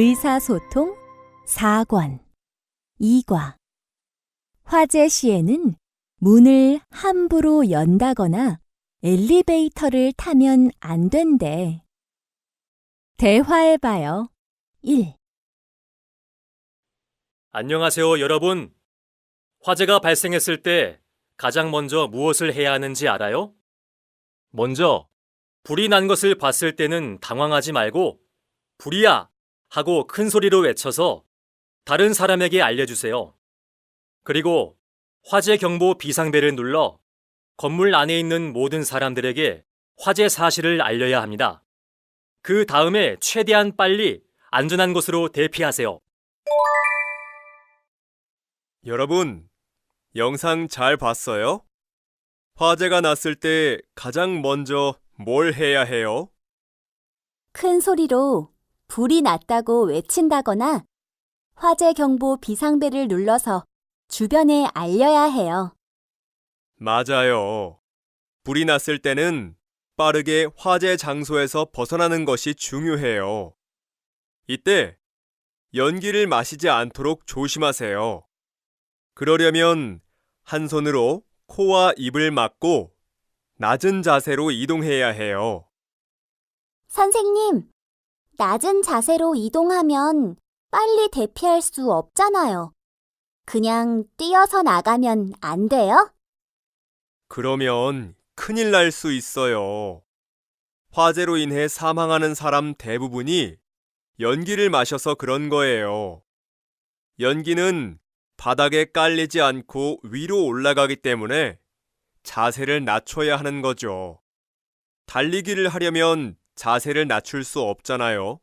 의사소통 4권 2과 화재 시에는 문을 함부로 연다거나 엘리베이터를 타면 안 된대. 대화해봐요. 1. 안녕하세요, 여러분. 화재가 발생했을 때 가장 먼저 무엇을 해야 하는지 알아요? 먼저, 불이 난 것을 봤을 때는 당황하지 말고, 불이야! 하고 큰 소리로 외쳐서 다른 사람에게 알려주세요. 그리고 화재 경보 비상벨을 눌러 건물 안에 있는 모든 사람들에게 화재 사실을 알려야 합니다. 그 다음에 최대한 빨리 안전한 곳으로 대피하세요. 여러분, 영상 잘 봤어요? 화재가 났을 때 가장 먼저 뭘 해야 해요? 큰 소리로 불이 났다고 외친다거나 화재 경보 비상벨을 눌러서 주변에 알려야 해요. 맞아요. 불이 났을 때는 빠르게 화재 장소에서 벗어나는 것이 중요해요. 이때 연기를 마시지 않도록 조심하세요. 그러려면 한 손으로 코와 입을 막고 낮은 자세로 이동해야 해요. 선생님, 낮은 자세로 이동하면 빨리 대피할 수 없잖아요. 그냥 뛰어서 나가면 안 돼요? 그러면 큰일 날 수 있어요. 화재로 인해 사망하는 사람 대부분이 연기를 마셔서 그런 거예요. 연기는 바닥에 깔리지 않고 위로 올라가기 때문에 자세를 낮춰야 하는 거죠. 달리기를 하려면 자세를 낮출 수 없잖아요.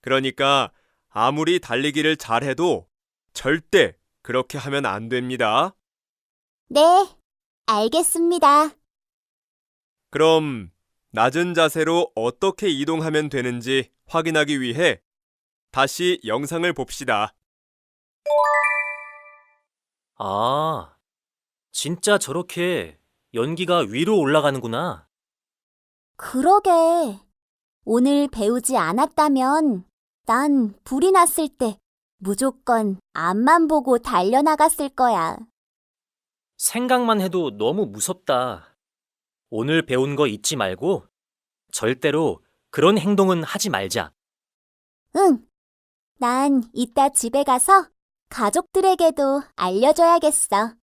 그러니까 아무리 달리기를 잘해도 절대 그렇게 하면 안 됩니다. 네, 알겠습니다. 그럼 낮은 자세로 어떻게 이동하면 되는지 확인하기 위해 다시 영상을 봅시다. 아, 진짜 저렇게 연기가 위로 올라가는구나. 그러게. 오늘 배우지 않았다면 난 불이 났을 때 무조건 앞만 보고 달려나갔을 거야. 생각만 해도 너무 무섭다. 오늘 배운 거 잊지 말고 절대로 그런 행동은 하지 말자. 응. 난 이따 집에 가서 가족들에게도 알려줘야겠어.